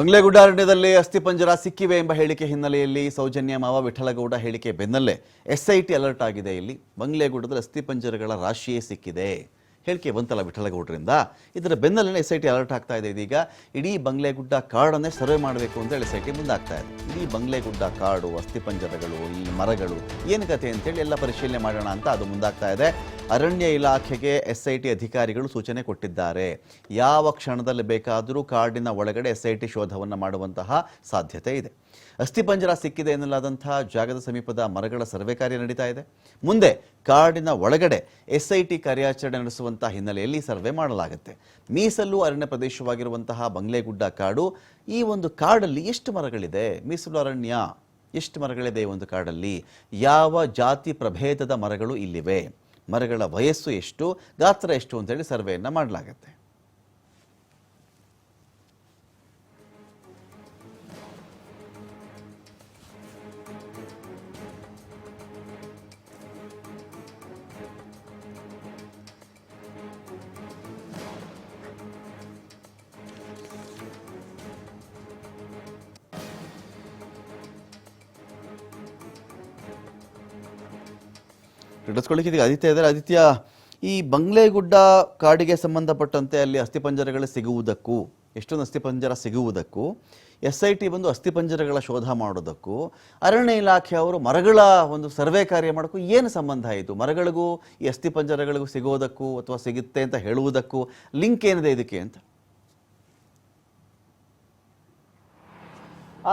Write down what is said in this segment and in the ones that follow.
ಮಂಗಳೇಗುಡ್ಡ ಅರಣ್ಯದಲ್ಲಿ ಅಸ್ಥಿಪಂಜರ ಸಿಕ್ಕಿವೆ ಎಂಬ ಹೇಳಿಕೆ ಹಿನ್ನೆಲೆಯಲ್ಲಿ ಸೌಜನ್ಯ ಮಾವ ವಿಠಲಗೌಡ ಹೇಳಿಕೆ ಬೆನ್ನಲ್ಲೇ ಎಸ್ಐಟಿ ಅಲರ್ಟ್ ಆಗಿದೆ. ಇಲ್ಲಿ ಮಂಗಳೇಗುಡ್ಡದಲ್ಲಿ ಅಸ್ಥಿಪಂಜರಗಳ ರಾಶಿಯೇ ಸಿಕ್ಕಿದೆ. ಹೇಳಿಕೆ ಬಂತಲ್ಲ ವಿಠಲಗೌಡರಿಂದ. ಇದರ ಬೆನ್ನಲ್ಲೇ ಎಸ್ ಐ ಟಿ ಅಲರ್ಟ್ ಆಗ್ತಾ ಇದೆ. ಇದೀಗ ಇಡೀ ಬಂಗ್ಲೆಗುಡ್ಡ ಕಾಡನ್ನೇ ಸರ್ವೆ ಮಾಡಬೇಕು ಅಂತ ಹೇಳಿ ಎಸ್ ಐ ಟಿ ಮುಂದಾಗ್ತಾ ಇದೆ. ಇಡೀ ಬಂಗ್ಲೆಗುಡ್ಡ ಕಾಡು ಅಸ್ಥಿಪಂಜರಗಳು ಈ ಮರಗಳು, ಏನು ಕತೆ ಅಂತೇಳಿ ಎಲ್ಲ ಪರಿಶೀಲನೆ ಮಾಡೋಣ ಅಂತ ಅದು ಮುಂದಾಗ್ತಾ ಇದೆ. ಅರಣ್ಯ ಇಲಾಖೆಗೆ ಎಸ್ ಐ ಟಿ ಅಧಿಕಾರಿಗಳು ಸೂಚನೆ ಕೊಟ್ಟಿದ್ದಾರೆ. ಯಾವ ಕ್ಷಣದಲ್ಲಿ ಬೇಕಾದರೂ ಕಾಡಿನ ಒಳಗಡೆ ಎಸ್ ಐ ಟಿ ಶೋಧವನ್ನು ಮಾಡುವಂತಹ ಸಾಧ್ಯತೆ ಇದೆ. ಅಸ್ಥಿಪಂಜರ ಸಿಕ್ಕಿದೆ ಎನ್ನಲಾದಂತಹ ಜಾಗದ ಸಮೀಪದ ಮರಗಳ ಸರ್ವೆ ಕಾರ್ಯ ನಡೀತಾ ಇದೆ. ಮುಂದೆ ಕಾಡಿನ ಒಳಗಡೆ ಎಸ್ ಐ ಟಿ ಕಾರ್ಯಾಚರಣೆ ನಡೆಸುವಂತಹ ಹಿನ್ನೆಲೆಯಲ್ಲಿ ಸರ್ವೆ ಮಾಡಲಾಗುತ್ತೆ. ಮೀಸಲು ಅರಣ್ಯ ಪ್ರದೇಶವಾಗಿರುವಂತಹ ಬಂಗ್ಲೆಗುಡ್ಡ ಕಾಡು, ಈ ಒಂದು ಕಾಡಲ್ಲಿ ಎಷ್ಟು ಮರಗಳಿದೆ? ಮೀಸಲು ಅರಣ್ಯ, ಎಷ್ಟು ಮರಗಳಿದೆ ಈ ಒಂದು ಕಾಡಲ್ಲಿ? ಯಾವ ಜಾತಿ ಪ್ರಭೇದದ ಮರಗಳು ಇಲ್ಲಿವೆ? ಮರಗಳ ವಯಸ್ಸು ಎಷ್ಟು ಗಾತ್ರ ಎಷ್ಟು ಅಂತೇಳಿ ಸರ್ವೆಯನ್ನು ಮಾಡಲಾಗುತ್ತೆ. ಹಿಡಿಸ್ಕೊಳ್ಳಿಕ್ಕೆ ಇದೀಗ ಆದಿತ್ಯ ಇದ್ದಾರೆ. ಆದಿತ್ಯ, ಈ ಬಂಗ್ಲೆಗುಡ್ಡ ಕಾಡಿಗೆ ಸಂಬಂಧಪಟ್ಟಂತೆ ಅಲ್ಲಿ ಅಸ್ಥಿಪಂಜರಗಳು ಸಿಗುವುದಕ್ಕೂ, ಎಷ್ಟೊಂದು ಅಸ್ಥಿಪಂಜರ ಸಿಗುವುದಕ್ಕೂ ಎಸ್ ಐ ಟಿ ಬಂದು ಅಸ್ಥಿಪಂಜರಗಳ ಶೋಧ ಮಾಡೋದಕ್ಕೂ, ಅರಣ್ಯ ಇಲಾಖೆ ಅವರು ಮರಗಳ ಒಂದು ಸರ್ವೆ ಕಾರ್ಯ ಮಾಡೋಕ್ಕೂ ಏನು ಸಂಬಂಧ ಆಯಿತು? ಮರಗಳಿಗೂ ಈ ಅಸ್ಥಿಪಂಜರಗಳಿಗೂ ಸಿಗೋದಕ್ಕೂ ಅಥವಾ ಸಿಗುತ್ತೆ ಅಂತ ಹೇಳುವುದಕ್ಕೂ ಲಿಂಕ್ ಏನಿದೆ ಇದಕ್ಕೆ ಅಂತ?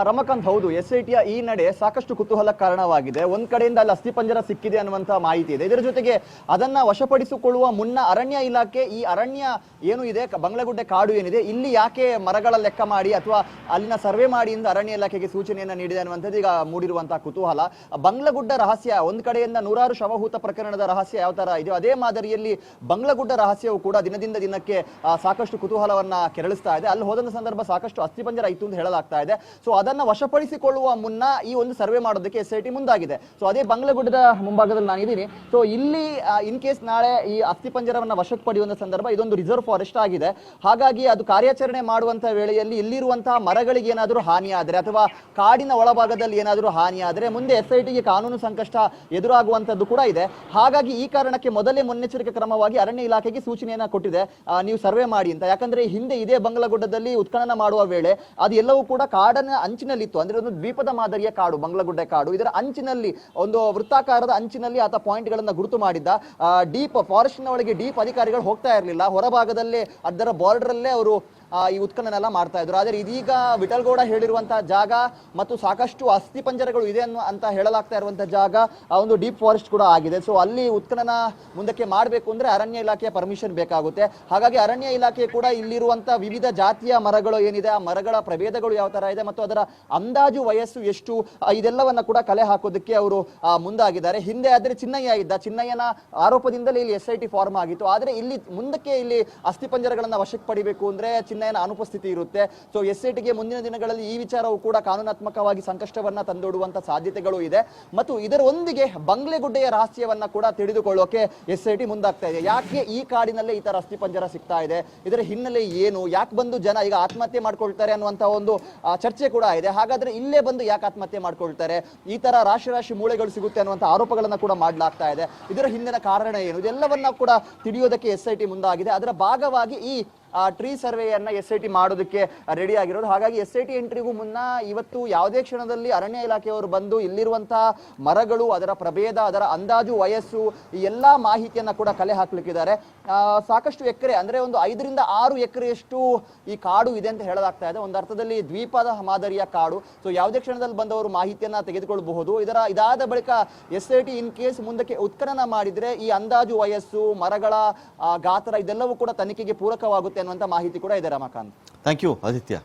ರಮಕಾಂತ್ ಹೌದು, ಎಸ್ ಐ ಟಿಯ ಈ ನಡೆ ಸಾಕಷ್ಟು ಕುತೂಹಲ ಕಾರಣವಾಗಿದೆ. ಒಂದ್ ಕಡೆಯಿಂದ ಅಲ್ಲಿ ಅಸ್ಥಿಪಂಜರ ಸಿಕ್ಕಿದೆ ಅನ್ನುವಂತಹ ಮಾಹಿತಿ ಇದೆ. ಇದರ ಜೊತೆಗೆ ಅದನ್ನ ವಶಪಡಿಸಿಕೊಳ್ಳುವ ಮುನ್ನ ಅರಣ್ಯ ಇಲಾಖೆ ಈ ಅರಣ್ಯ ಏನು ಇದೆ ಬಂಗ್ಲಗುಡ್ಡೆ ಕಾಡು ಏನಿದೆ, ಇಲ್ಲಿ ಯಾಕೆ ಮರಗಳ ಲೆಕ್ಕ ಮಾಡಿ ಅಥವಾ ಅಲ್ಲಿನ ಸರ್ವೆ ಮಾಡಿ ಎಂದು ಅರಣ್ಯ ಇಲಾಖೆಗೆ ಸೂಚನೆಯನ್ನು ನೀಡಿದೆ ಅನ್ನುವಂಥದ್ದು ಈಗ ಮೂಡಿರುವಂತಹ ಕುತೂಹಲ. ಬಂಗ್ಲಗುಡ್ಡ ರಹಸ್ಯ, ಒಂದ್ ಕಡೆಯಿಂದ ನೂರಾರು ಶವಹೂತ ಪ್ರಕರಣದ ರಹಸ್ಯ ಯಾವ ತರ ಇದೆಯೋ ಅದೇ ಮಾದರಿಯಲ್ಲಿ ಬಂಗ್ಲಗುಡ್ಡ ರಹಸ್ಯವು ಕೂಡ ದಿನದಿಂದ ದಿನಕ್ಕೆ ಸಾಕಷ್ಟು ಕುತೂಹಲವನ್ನ ಕೆರಳಿಸ್ತಾ ಇದೆ. ಅಲ್ಲಿ ಹೋದಂತ ಸಂದರ್ಭ ಸಾಕಷ್ಟು ಅಸ್ಥಿಪಂಜರ ಇತ್ತು ಅಂತ ಹೇಳಲಾಗ್ತಾ ಇದೆ. ಸೊ ಅದನ್ನ ವಶಪಡಿಸಿಕೊಳ್ಳುವ ಮುನ್ನ ಈ ಒಂದು ಸರ್ವೆ ಮಾಡೋದಕ್ಕೆ ಎಸ್ ಐ ಟಿ ಮುಂದಾಗಿದೆ. ಸೊ ಅದೇ ಬಂಗ್ಲಗುಡ್ಡದ ಮುಂಭಾಗದಲ್ಲಿ ನಾನು ಇದ್ದೀನಿ ಸೊ ಇಲ್ಲಿ ಇನ್ ಕೇಸ್ ನಾಳೆ ಈ ಅಸ್ಥಿಪಂಜರವನ್ನ ವಶಕ್ಕೆ ಪಡೆಯುವಂತ ಸಂದರ್ಭ, ಇದೊಂದು ರಿಸರ್ವ್ ಫಾರೆಸ್ಟ್ ಆಗಿದೆ. ಹಾಗಾಗಿ ಅದು ಕಾರ್ಯಾಚರಣೆ ಮಾಡುವಂತ ವೇಳೆಯಲ್ಲಿ ಇಲ್ಲಿರುವಂತಹ ಮರಗಳಿಗೆ ಏನಾದರೂ ಹಾನಿ ಆದರೆ, ಅಥವಾ ಕಾಡಿನ ಒಳಭಾಗದಲ್ಲಿ ಏನಾದರೂ ಹಾನಿ ಆದರೆ, ಮುಂದೆ ಎಸ್ ಐ ಕಾನೂನು ಸಂಕಷ್ಟ ಎದುರಾಗುವಂತದ್ದು ಕೂಡ ಇದೆ. ಹಾಗಾಗಿ ಈ ಕಾರಣಕ್ಕೆ ಮೊದಲೇ ಮುನ್ನೆಚ್ಚರಿಕೆ ಕ್ರಮವಾಗಿ ಅರಣ್ಯ ಇಲಾಖೆಗೆ ಸೂಚನೆಯನ್ನು ಕೊಟ್ಟಿದೆ. ನೀವು ಸರ್ವೆ ಮಾಡಿ ಅಂತ. ಯಾಕಂದ್ರೆ ಹಿಂದೆ ಇದೇ ಬಂಗ್ಲಗುಡ್ಡದಲ್ಲಿ ಉತ್ಖನನ ಮಾಡುವ ವೇಳೆ ಅದು ಎಲ್ಲವೂ ಕೂಡ ಕಾಡಿನ ಅಂಚಿನಲ್ಲಿತ್ತು. ಅಂದ್ರೆ ಒಂದು ದ್ವೀಪದ ಮಾದರಿಯ ಕಾಡು, ಬಂಗ್ಲಗುಡ್ಡೆ ಕಾಡು. ಇದರ ಅಂಚಿನಲ್ಲಿ, ಒಂದು ವೃತ್ತಾಕಾರದ ಅಂಚಿನಲ್ಲಿ ಆತ ಪಾಯಿಂಟ್ ಗಳನ್ನ ಗುರುತು ಮಾಡಿದ್ದ. ಡೀಪ್ ಫಾರೆಸ್ಟ್ನ ಒಳಗೆ ಡೀಪ್ ಅಧಿಕಾರಿಗಳು ಹೋಗ್ತಾ ಇರಲಿಲ್ಲ. ಹೊರಭಾಗದಲ್ಲೇ, ಅದರ ಬಾರ್ಡರ್ ಅಲ್ಲೇ ಅವರು ಈ ಉತ್ಖನನೆಲ್ಲ ಮಾಡ್ತಾ ಇದ್ರು. ಆದರೆ ಇದೀಗ ವಿಠಲ್ಗೌಡ ಹೇಳಿರುವಂತಹ ಜಾಗ ಮತ್ತು ಸಾಕಷ್ಟು ಅಸ್ಥಿ ಪಂಜರಗಳು ಇದೆ ಅನ್ನೋ ಅಂತ ಹೇಳಲಾಗ್ತಾ ಇರುವಂತಹ ಜಾಗ ಒಂದು ಡೀಪ್ ಫಾರೆಸ್ಟ್ ಕೂಡ ಆಗಿದೆ. ಸೊ ಅಲ್ಲಿ ಉತ್ಖನನ ಮುಂದಕ್ಕೆ ಮಾಡಬೇಕು ಅಂದ್ರೆ ಅರಣ್ಯ ಇಲಾಖೆಯ ಪರ್ಮಿಷನ್ ಬೇಕಾಗುತ್ತೆ. ಹಾಗಾಗಿ ಅರಣ್ಯ ಇಲಾಖೆ ಕೂಡ ಇಲ್ಲಿರುವಂತಹ ವಿವಿಧ ಜಾತಿಯ ಮರಗಳು ಏನಿದೆ, ಆ ಮರಗಳ ಪ್ರಭೇದಗಳು ಯಾವ ತರ ಇದೆ ಮತ್ತು ಅದರ ಅಂದಾಜು ವಯಸ್ಸು ಎಷ್ಟು ಇದೆಲ್ಲವನ್ನ ಕೂಡ ಕಲೆ ಹಾಕೋದಕ್ಕೆ ಅವರು ಮುಂದಾಗಿದ್ದಾರೆ. ಹಿಂದೆ ಆದ್ರೆ ಚಿನ್ನಯ್ಯ ಇದ್ದ. ಚಿನ್ನಯ್ಯನ ಆರೋಪದಿಂದಲೇ ಇಲ್ಲಿ ಎಸ್ ಐ ಟಿ ಫಾರ್ಮ್ ಆಗಿತ್ತು. ಆದ್ರೆ ಇಲ್ಲಿ ಮುಂದಕ್ಕೆ ಇಲ್ಲಿ ಅಸ್ಥಿಪಂಜರಗಳನ್ನ ವಶಕ್ಕೆ ಪಡಿಬೇಕು ಅಂದ್ರೆ ಚಿನ್ನಯ್ಯನ ಅನುಪಸ್ಥಿತಿ ಇರುತ್ತೆ. ಸೊ ಎಸ್ ಐ ಟಿಗೆ ಮುಂದಿನ ದಿನಗಳಲ್ಲಿ ಈ ವಿಚಾರವು ಕೂಡ ಕಾನೂನಾತ್ಮಕವಾಗಿ ಸಂಕಷ್ಟವನ್ನ ತಂದೊಡುವಂತ ಸಾಧ್ಯತೆಗಳು ಇದೆ. ಮತ್ತು ಇದರೊಂದಿಗೆ ಬಂಗ್ಲೆಗುಡ್ಡೆಯ ರಹಸ್ಯವನ್ನ ಕೂಡ ತಿಳಿದುಕೊಳ್ಳೋಕೆ ಎಸ್ ಐ ಟಿ ಮುಂದಾಗ್ತಾ ಇದೆ. ಯಾಕೆ ಈ ಕಾಡಿನಲ್ಲೇ ಈ ತರ ಅಸ್ಥಿಪಂಜರ ಸಿಗ್ತಾ ಇದೆ? ಇದರ ಹಿನ್ನೆಲೆ ಏನು? ಯಾಕೆ ಬಂದು ಜನ ಈಗ ಆತ್ಮಹತ್ಯೆ ಮಾಡ್ಕೊಳ್ತಾರೆ ಅನ್ನುವಂತ ಒಂದು ಚರ್ಚೆ ಕೂಡ ಇದೆ. ಹಾಗಾದ್ರೆ ಇಲ್ಲೇ ಬಂದು ಯಾಕೆ ಆತ್ಮಹತ್ಯೆ ಮಾಡ್ಕೊಳ್ತಾರೆ? ಈ ತರ ರಾಶಿ ರಾಶಿ ಮೂಳೆಗಳು ಸಿಗುತ್ತೆ ಅನ್ನುವಂತ ಆರೋಪಗಳನ್ನ ಕೂಡ ಮಾಡಲಾಗ್ತಾ ಇದೆ. ಇದರ ಹಿಂದಿನ ಕಾರಣ ಏನು? ಇದೆಲ್ಲವನ್ನ ಕೂಡ ತಿಳಿಯೋದಕ್ಕೆ ಎಸ್ ಐ ಟಿ ಮುಂದಾಗಿದೆ. ಅದರ ಭಾಗವಾಗಿ ಈ ಟ್ರೀ ಸರ್ವೆಯನ್ನ ಎಸ್ ಐ ಟಿ ಮಾಡೋದಕ್ಕೆ ರೆಡಿ ಆಗಿರೋದು. ಹಾಗಾಗಿ ಎಸ್ ಐ ಟಿ ಎಂಟ್ರಿಗೂ ಮುನ್ನ ಇವತ್ತು ಯಾವುದೇ ಕ್ಷಣದಲ್ಲಿ ಅರಣ್ಯ ಇಲಾಖೆಯವರು ಬಂದು ಇಲ್ಲಿರುವಂತಹ ಮರಗಳು, ಅದರ ಪ್ರಭೇದ, ಅದರ ಅಂದಾಜು, ವಯಸ್ಸು, ಈ ಎಲ್ಲಾ ಮಾಹಿತಿಯನ್ನ ಕೂಡ ಕಲೆ ಹಾಕ್ಲಿಕ್ಕಿದ್ದಾರೆ. ಸಾಕಷ್ಟು ಎಕರೆ, ಅಂದ್ರೆ ಒಂದು ಐದರಿಂದ ಆರು ಎಕರೆಯಷ್ಟು ಈ ಕಾಡು ಇದೆ ಅಂತ ಹೇಳಲಾಗ್ತಾ ಇದೆ. ಒಂದು ಅರ್ಥದಲ್ಲಿ ದ್ವೀಪದ ಮಾದರಿಯ ಕಾಡು. ಸೊ ಯಾವುದೇ ಕ್ಷಣದಲ್ಲಿ ಬಂದವರು ಮಾಹಿತಿಯನ್ನ ತೆಗೆದುಕೊಳ್ಳಬಹುದು ಇದರ, ಇದಾದ ಬಳಿಕ S I T in case ಮುಂದಕ್ಕೆ ಉತ್ಖನನ ಮಾಡಿದ್ರೆ ಈ ಅಂದಾಜು, ವಯಸ್ಸು, ಮರಗಳ ಗಾತ್ರ, ಇದೆಲ್ಲವೂ ಕೂಡ ತನಿಖೆಗೆ ಪೂರಕವಾಗುತ್ತೆ ಅನ್ನುವಂತ ಮಾಹಿತಿ ಕೂಡ ಇದೆ ರಮಾಕಾಂತ್. Thank you Aditya.